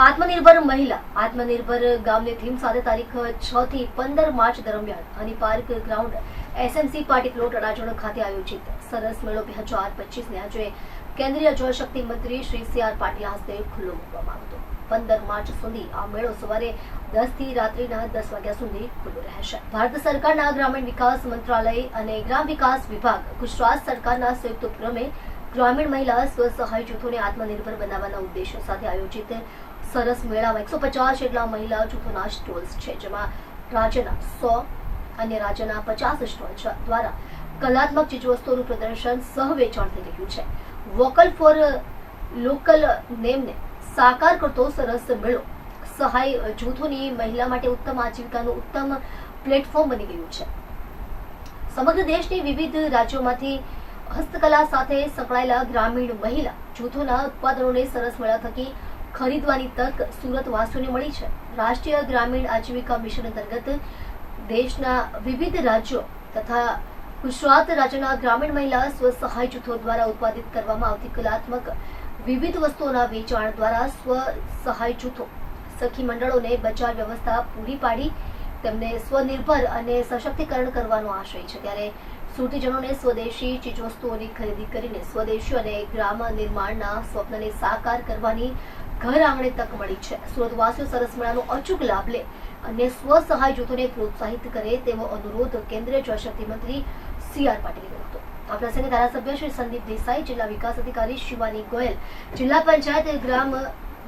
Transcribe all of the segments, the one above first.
આત્મનિર્ભર મહિલા, આત્મનિર્ભર ગામની થીમ સાથે તારીખ છ થી પંદર માર્ચ દરમિયાન Honey Park ground SMC party plot Adajan ખાતે આયોજિત. સરસ મેળો બે હજાર પચીસને આજે કેન્દ્રીય જળશક્તિ મંત્રી શ્રી સી આર પાટીલ હસ્તે ખુલ્લો મૂકવામાં આવ્યો પંદર માર્ચ સુધી આ મેળો સવારે દસથી રાત્રિના દસ વાગ્યા સુધી ખુલ્લો રહેશે. ભારત સરકારના ગ્રામીણ વિકાસ મંત્રાલય અને ગ્રામ વિકાસ વિભાગ, ગુજરાત સરકારના સંયુક્ત ઉપક્રમે ગ્રામીણ મહિલા સ્વસહાય જૂથોને આત્મનિર્ભર બનાવવાના ઉદ્દેશ્ય સાથે આયોજિત સરસ મેળામાં એકસો પચાસ જેટલા મહિલા જૂથોના સ્ટોલ્સ છે, જેમાં રાજ્યના સો અને રાજ્યના પચાસ સ્ટોલ દ્વારા કલાત્મક ચીજવસ્તુઓનું પ્રદર્શન સહ વેચાણ થઈ રહ્યું છે વોકલ ફોર લોકલ નેમને સાકાર કરતો સરસ મેળો સહાય જૂથોની મહિલા માટે ઉત્તમ આજીવિકાનું ઉત્તમ પ્લેટફોર્મ બની ગયું છે. સમગ્ર દેશની વિવિધ રાજ્યોમાંથી હસ્તકલા સાથે સંકળાયેલા ગ્રામીણ મહિલા જૂથોના ઉત્પાદનોને સરસ મેળા થકી ખરીદવાની તક સુરત વાસીઓને મળી છે. રાષ્ટ્રીય ગ્રામીણ આજીવિકા મિશન અંતર્ગત દેશના વિવિધ રાજ્યો તથા ગુજરાત રાજ્યના ગ્રામીણ મહિલા સ્વસહાય જૂથો દ્વારા ઉત્પાદિત કરવામાં આવતી કલાત્મક વિવિધ વસ્તુઓના વેચાણ દ્વારા સ્વસહાય જૂથો, સખી મંડળોને બજાર વ્યવસ્થા પૂરી પાડી, તેમને સ્વનિર્ભર અને સશક્તિકરણ કરવાનો આશય છે. ત્યારે સુરતીજનોને સ્વદેશી ચીજવસ્તુઓની ખરીદી કરીને સ્વદેશી અને ગ્રામ નિર્માણના સ્વપ્નને સાકાર કરવાની ઘર આંગણે તક મળી છે. સુરતવાસીઓ સરસ મેળાનો અચૂક લાભ લે અને સ્વસહાય જૂથોને પ્રોત્સાહિત કરે તેવો અનુરોધ કેન્દ્રીય જળશક્તિ મંત્રી સી આર પાટીલે કર્યો હતો. આ પ્રસંગે ધારાસભ્ય શ્રી સંદીપ દેસાઈ, જિલ્લા વિકાસ અધિકારી શિવાની ગોયલ, જિલ્લા પંચાયત ગ્રામ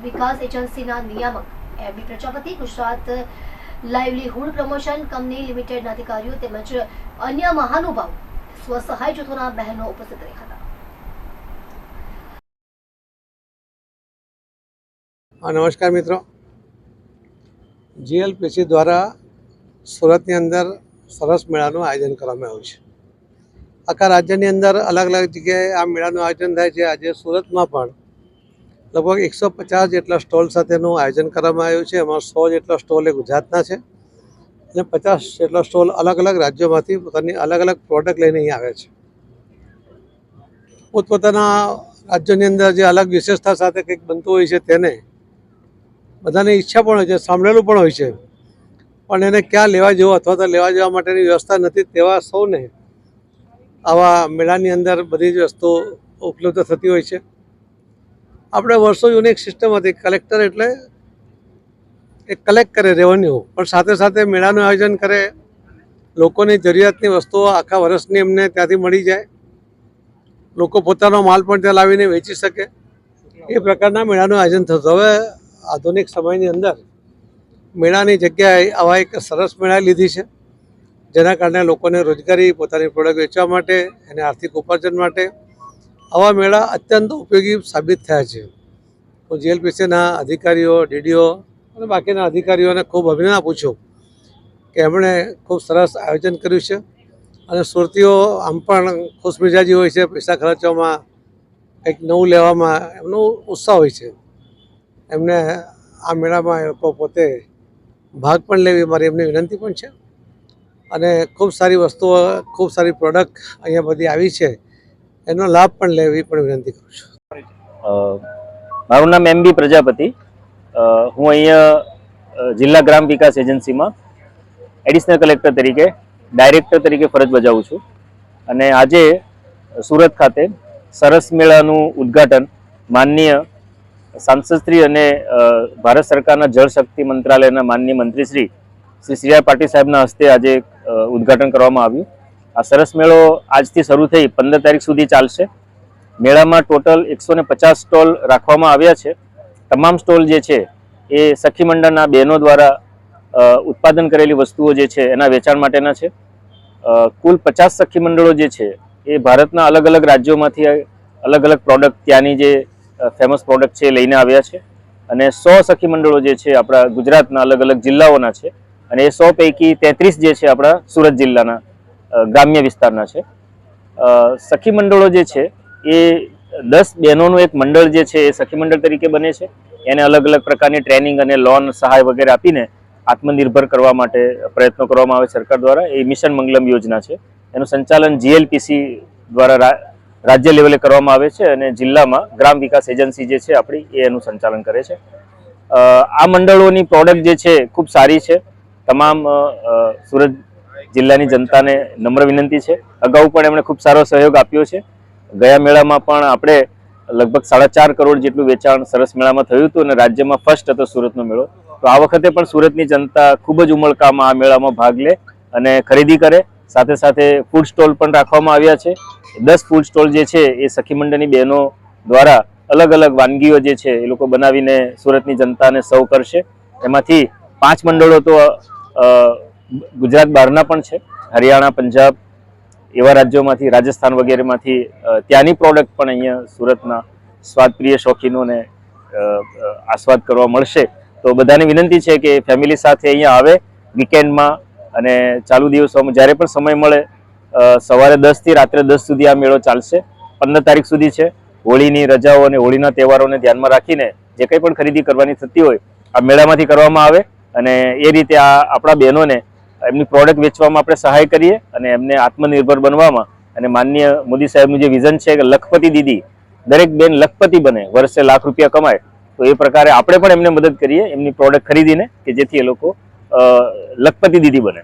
વિકાસ એજન્સીના નિયામક M. B. Prajapati, Gujarat livelihood promotion company લિમિટેડના અધિકારીઓ તેમજ અન્ય મહાનુભાવો સ્વસહાય જૂથોના બહેનો ઉપસ્થિત રહ્યા હતા. નમસ્કાર મિત્રો. જીએલપીસી દ્વારા સુરતની અંદર સરસ મેળાનું આયોજન કરવામાં આવ્યું છે. આખા રાજ્યની અંદર અલગ અલગ જગ્યાએ આ મેળાનું આયોજન થાય છે. આજે સુરતમાં પણ લગભગ એકસો પચાસ જેટલા સ્ટોલ સાથેનું આયોજન કરવામાં આવ્યું છે. એમાં સો જેટલા સ્ટોલ એ ગુજરાતના છે અને પચાસ જેટલા સ્ટોલ અલગ અલગ રાજ્યોમાંથી પોતાની અલગ અલગ પ્રોડક્ટ લઈને અહીં આવે છે. પોતપોતાના રાજ્યોની અંદર જે અલગ વિશેષતા સાથે કંઈક બનતું હોય છે તેને બધાની ઈચ્છા પણ હોય છે, સાંભળેલું પણ હોય છે. પણ એને ક્યાં લેવા જવું અથવા તો લેવા જવા માટેની વ્યવસ્થા નથી તેવા સૌને આવા મેળાની અંદર બધી જ વસ્તુઓ ઉપલબ્ધ થતી હોય છે. આપણે વર્ષો યુનિક સિસ્ટમ હતી, કલેક્ટર એટલે એ કલેક્ટ કરે રેવન્યુ પણ સાથે સાથે મેળાનું આયોજન કરે. લોકોની જરૂરિયાતની વસ્તુઓ આખા વર્ષની એમને ત્યાંથી મળી જાય. લોકો પોતાનો માલ પણ ત્યાં લાવીને વેચી શકે. એ પ્રકારના મેળાનું આયોજન થતું. હવે આધુનિક સમયની અંદર મેળાની જગ્યાએ આવા એક સરસ મેળા લીધી છે. જેના કારણે લોકોને રોજગારી, પોતાની પ્રોડક્ટ વેચવા માટે અને આર્થિક ઉપાર્જન માટે આવા મેળા અત્યંત ઉપયોગી સાબિત થયા છે. હું જીએલપીસીના અધિકારીઓ, ડીડીઓ અને બાકીના અધિકારીઓને ખૂબ અભિનંદન આપું છું કે એમણે ખૂબ સરસ આયોજન કર્યું છે. અને સુરતીઓ આમ પણ ખુશમિજાજી હોય છે, પૈસા ખર્ચવામાં કંઈક નવું લેવામાં એમનો ઉત્સાહ હોય છે. એમને આ મેળામાં એ લોકો પોતે ભાગ પણ લેવી મારી એમની વિનંતી પણ છે. અને ખૂબ સારી વસ્તુઓ, ખૂબ સારી પ્રોડક્ટ અહીંયા બધી આવી છે. એનો લાભ પણ લેવી પણ વિનંતી કરું છું. મારું નામ એમ બી પ્રજાપતિ. હું અહીંયા જિલ્લા ગ્રામ વિકાસ એજન્સીમાં એડિશનલ કલેક્ટર તરીકે ડાયરેક્ટર તરીકે ફરજ બજાવું છું. અને આજે સુરત ખાતે સરસ મેળાનું ઉદ્ઘાટન માનનીય સાંસદશ્રી અને ભારત સરકારના જળ શક્તિ મંત્રાલયના માનનીય મંત્રીશ્રી શ્રી સી આર પાટીલ સાહેબના હસ્તે આજે ઉદ્ઘાટન કરવામાં આવ્યું. આ સરસ મેળો આજથી શરૂ થઈ પંદર તારીખ સુધી ચાલશે. મેળામાં ટોટલ એકસો ને પચાસ સ્ટોલ રાખવામાં આવ્યા છે. તમામ સ્ટોલ જે છે એ સખી મંડળના બહેનો દ્વારા ઉત્પાદન કરેલી વસ્તુઓ જે છે એના વેચાણ માટેના છે. કુલ પચાસ સખી મંડળો જે છે એ ભારતના અલગ અલગ રાજ્યોમાંથી અલગ અલગ પ્રોડક્ટ ત્યાંની જે ફેમસ પ્રોડક્ટ છે લઈને આવ્યા છે. અને સો સખી મંડળો જે છે આપણા ગુજરાતના અલગ અલગ જિલ્લાઓના છે. અને એ સો પૈકી તેત્રીસ જે છે આપણા સુરત જિલ્લાના ગ્રામ્ય વિસ્તારના છે. સખી મંડળો જે છે એ દસ બહેનોનું એક મંડળ જે છે એ સખી મંડળ તરીકે બને છે. એને અલગ અલગ પ્રકારની ટ્રેનિંગ અને લોન સહાય વગેરે આપીને આત્મનિર્ભર કરવા માટે પ્રયત્નો કરવામાં આવે સરકાર દ્વારા. એ મિશન મંગલમ યોજના છે. એનું સંચાલન જીએલપીસી દ્વારા રાજ્ય લેવલે કરવામાં આવે છે અને જિલ્લામાં ગ્રામ વિકાસ એજન્સી જે છે આપણી, એ એનું સંચાલન કરે છે. આ મંડળોની પ્રોડક્ટ જે છે, ખૂબ સારી છે. તમામ સુરત જિલ્લાની જનતાને નમ્ર વિનંતી છે. અગાઉ પણ એમણે ખૂબ સારો સહયોગ આપ્યો છે. ગયા મેળામાં પણ આપણે લગભગ સાડા ચાર કરોડ જેટલું વેચાણ સરસ મેળામાં થયું હતું અને રાજ્યમાં ફર્સ્ટ હતો સુરતનો મેળો. તો આ વખતે પણ સુરતની જનતા ખૂબ જ ઉમળકામાં આ મેળામાં ભાગ લે અને ખરીદી કરે. સાથે સાથે ફૂડ સ્ટોલ પણ રાખવામાં આવ્યા છે. દસ ફૂડ સ્ટોલ જે છે, એ સખી મંડળની બહેનો દ્વારા અલગ અલગ વાનગીઓ જે છે, એ લોકો બનાવીને સુરતની જનતાને સર્વ કરશે. એમાંથી પાંચ મંડળો તો ગુજરાત બહારના પણ છે. હરિયાણા, પંજાબ એવા રાજ્યોમાંથી, રાજસ્થાન વગેરેમાંથી ત્યાંની પ્રોડક્ટ પણ અહીંયા સુરતના સ્વાદપ્રિય શોખીનોને આસ્વાદ કરવા મળશે. તો બધાને વિનંતી છે કે ફેમિલી સાથે અહીંયા આવે. વીકેન્ડમાં અને ચાલુ દિવસોમાં જ્યારે પણ સમય મળે સવારે દસથી રાત્રે દસ સુધી આ મેળો ચાલશે. પંદર તારીખ સુધી છે. હોળીની રજાઓ અને હોળીના તહેવારોને ધ્યાનમાં રાખીને જે કંઈ પણ ખરીદી કરવાની થતી હોય, આ મેળામાંથી કરવામાં આવે અને એ રીતે આ આપણા બહેનોને એમની પ્રોડક્ટ વેચવામાં આપણે સહાય કરીએ અને એમને આત્મનિર્ભર બનવામાં અને માનનીય મોદી સાહેબનું જે વિઝન છે કે લખપતિ દીદી, દરેક બેન લખપતિ બને, વર્ષે લાખ રૂપિયા કમાય, તો એ પ્રકારે આપણે પણ એમને મદદ કરીએ એમની પ્રોડક્ટ ખરીદીને કે જેથી એ લોકો લખપતિ દીદી બને.